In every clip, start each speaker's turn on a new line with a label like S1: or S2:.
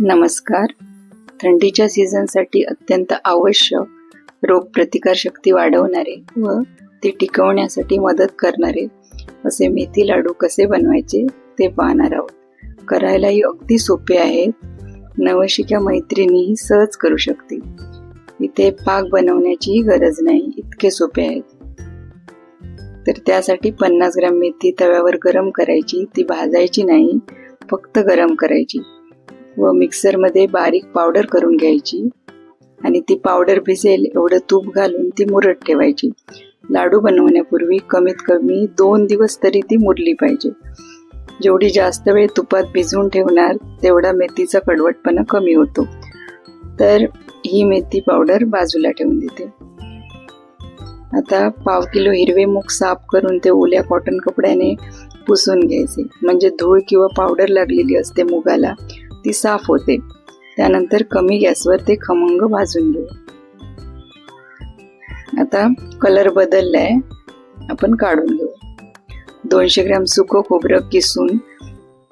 S1: नमस्कार. थंडीच्या सीझनसाठी अत्यंत आवश्यक रोगप्रतिकारशक्ती वाढवणारे व ती टिकवण्यासाठी मदत करणारे असे मेथी लाडू कसे बनवायचे ते पाहणार आहोत. करायलाही अगदी सोपे आहेत नवशिक्या मैत्रिणीही सहज करू शकते इथे पाक बनवण्याचीही गरज नाही इतके सोपे आहेत. तर त्यासाठी पन्नास ग्रॅम मेथी तव्यावर गरम करायची ती भाजायची नाही फक्त गरम करायची. व मिक्सरमध्ये बारीक पावडर करून घ्यायची. आणि ती पावडर भिजेल एवढं तूप घालून ती मुरत ठेवायची. लाडू बनवण्यापूर्वी कमीत कमी दोन दिवस तरी ती मुरली पाहिजे. जेवढी जास्त वेळ तुपात भिजवून ठेवणार तेवढा मेथीचा कडवटपणा कमी होतो. तर ही मेथी पावडर बाजूला ठेवून देते. आता पाव किलो हिरवे मूग साफ करून ते ओल्या कॉटन कपड्याने पुसून घ्यायचे. म्हणजे धूळ किंवा पावडर लागलेली असते मुगाला ती साफ होते. त्यानंतर कमी गॅसवर ते खमंग भाजून घेऊ. आता कलर बदललाय. आपण काढून घेऊ. दोनशे ग्रॅम सुकं खोबरं किसून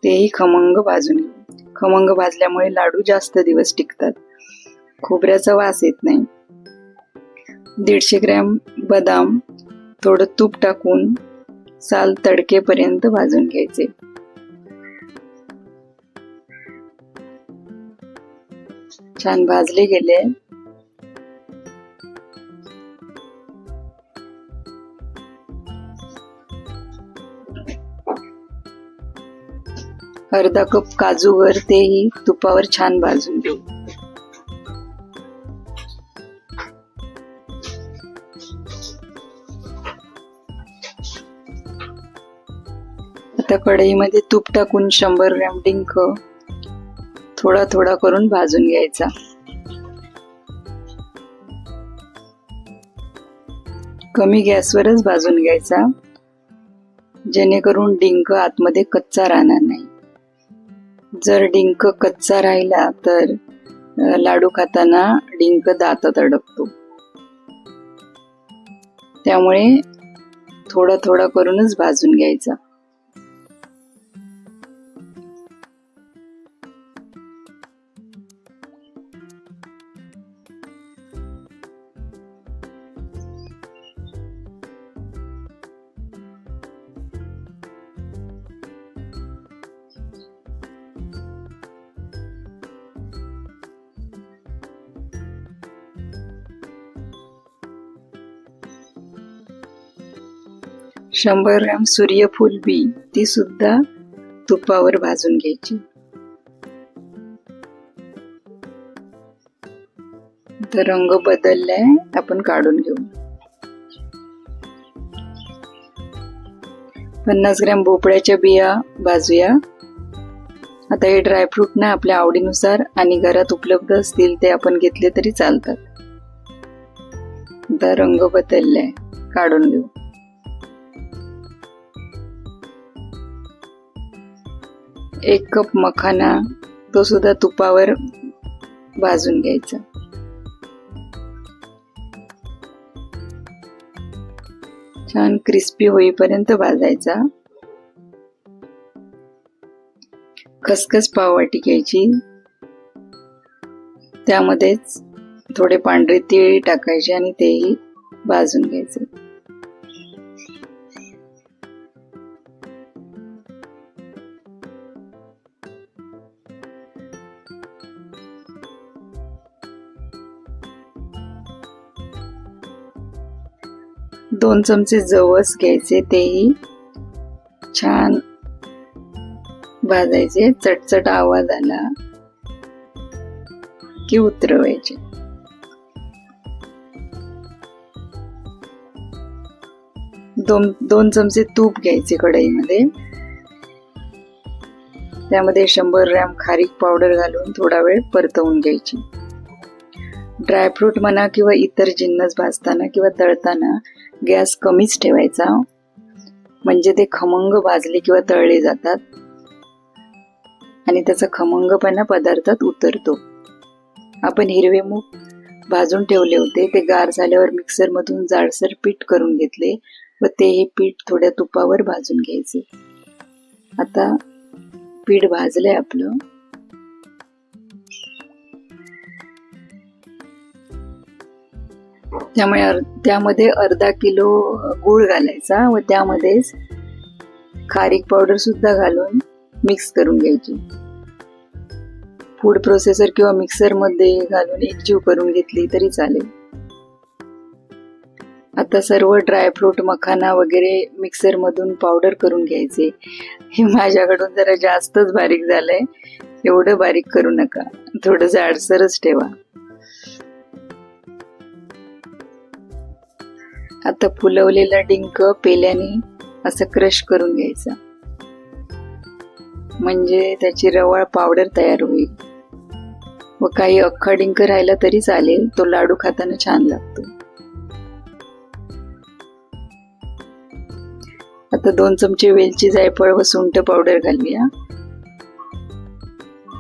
S1: तेही खमंग भाजून घेऊ. खमंग भाजल्यामुळे लाडू जास्त दिवस टिकतात. खोबऱ्याचा वास येत नाही. दीडशे ग्रॅम बदाम थोडं तूप टाकून साल तडकेपर्यंत भाजून घ्यायचे. छान भाजले गेले. अर्धा कप काजूवर तेही तुपावर छान भाजून घेऊ. आता कढईमध्ये तूप टाकून शंभर ग्रॅम डिंक थोडा थोडा करून भाजून घ्यायचा. कमी गॅसवरच भाजून घ्यायचा. जेणेकरून डिंक आतमध्ये कच्चा राहणार नाही. जर डिंक कच्चा राहिला तर लाडू खाताना डिंक दातात अडकतो. त्यामुळे थोडा थोडा करूनच भाजून घ्यायचा. शंभर ग्राम सूर्यफूल बी ती सुद्धा तुपावर भाजून घ्यायची. तर रंग बदललाय आपण काढून घेऊ. पन्नास ग्रॅम भोपळ्याच्या बिया भाजूया. आता हे ड्रायफ्रूट ना आपल्या आवडीनुसार आणि घरात उपलब्ध असतील ते आपण घेतले तरी चालतात. आता रंग बदललाय काढून घेऊ. एक कप मखाना तो सुद्धा तुपावर भाजून घ्यायचा. छान क्रिस्पी होईपर्यंत भाजायचा. खसखस पाववाटी घ्यायची. त्यामध्येच थोडे पांढरे तीळ टाकायचे आणि तेही भाजून घ्यायचे. दोन चमचे जवस घ्यायचे तेही छान भाजायचे. चटचट आवाज आला की उतरवायचे. दोन दोन चमचे तूप घ्यायचे कढईमध्ये. त्यामध्ये शंभर ग्रॅम खारीक पावडर घालून थोडा वेळ परतवून घ्यायची. ड्रायफ्रूट म्हणा किंवा इतर जिन्नस भाजताना किंवा तळताना गॅस कमीच ठेवायचा. म्हणजे ते खमंग भाजले किंवा तळले जातात. आणि त्याचा खमंगपणा पदार्थात उतरतो. आपण हिरवे मूग भाजून ठेवले होते. ते गार झाल्यावर मिक्सरमधून जाडसर पीठ करून घेतले व ते हे पीठ थोड्या तुपावर भाजून घ्यायचे. आता पीठ भाजलंय आपलं. त्यामुळे त्यामध्ये अर्धा किलो गूळ घालायचा व त्यामध्येच खारीक पावडर सुद्धा घालून मिक्स करून घ्यायची. फूड प्रोसेसर किंवा मिक्सरमध्ये घालून एकजीव करून घेतली तरी चालेल. आता सर्व ड्रायफ्रूट मखाना वगैरे मिक्सरमधून पावडर करून घ्यायचे. हे माझ्याकडून जरा जास्तच बारीक झालंय. एवढं बारीक करू नका. थोडं जाडसरच ठेवा. आता फुलवलेला डिंक पेल्याने असं क्रश करून घ्यायचा. म्हणजे त्याची रवाळ पावडर तयार होईल. व काही अख्खा डिंक राहिला तरी चालेल तो लाडू खाताना छान लागतो. आता दोन चमचे वेलची जायफळ व सुंठ पावडर घालूया.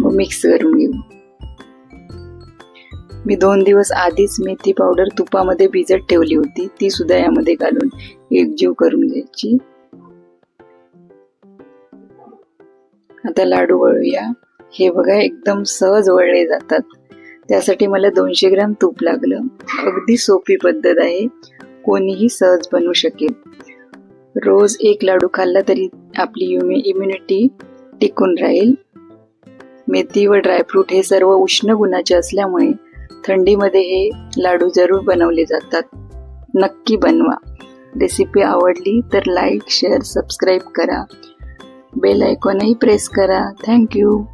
S1: व मिक्स करून घेऊ. मी दोन दिवस आधीच मेथी पावडर तुपामध्ये भिजत ठेवली होती. ती सुद्धा यामध्ये घालून एकजीव करून घ्यायची. आता लाडू वळूया. हे बघा एकदम सहज वळले जातात. त्यासाठी मला दोनशे ग्राम तूप लागलं. अगदी सोपी पद्धत आहे. कोणीही सहज बनवू शकेल. रोज एक लाडू खाल्ला तरी आपली इम्युनिटी टिकून राहील. मेथी व ड्रायफ्रूट हे सर्व उष्ण गुणाचे असल्यामुळे थंडीमध्ये हे लाडू जरूर बनवले जातात. नक्की बनवा. रेसिपी आवडली तर लाईक शेअर सबस्क्राईब करा. बेल आयकॉनही प्रेस करा. Thank you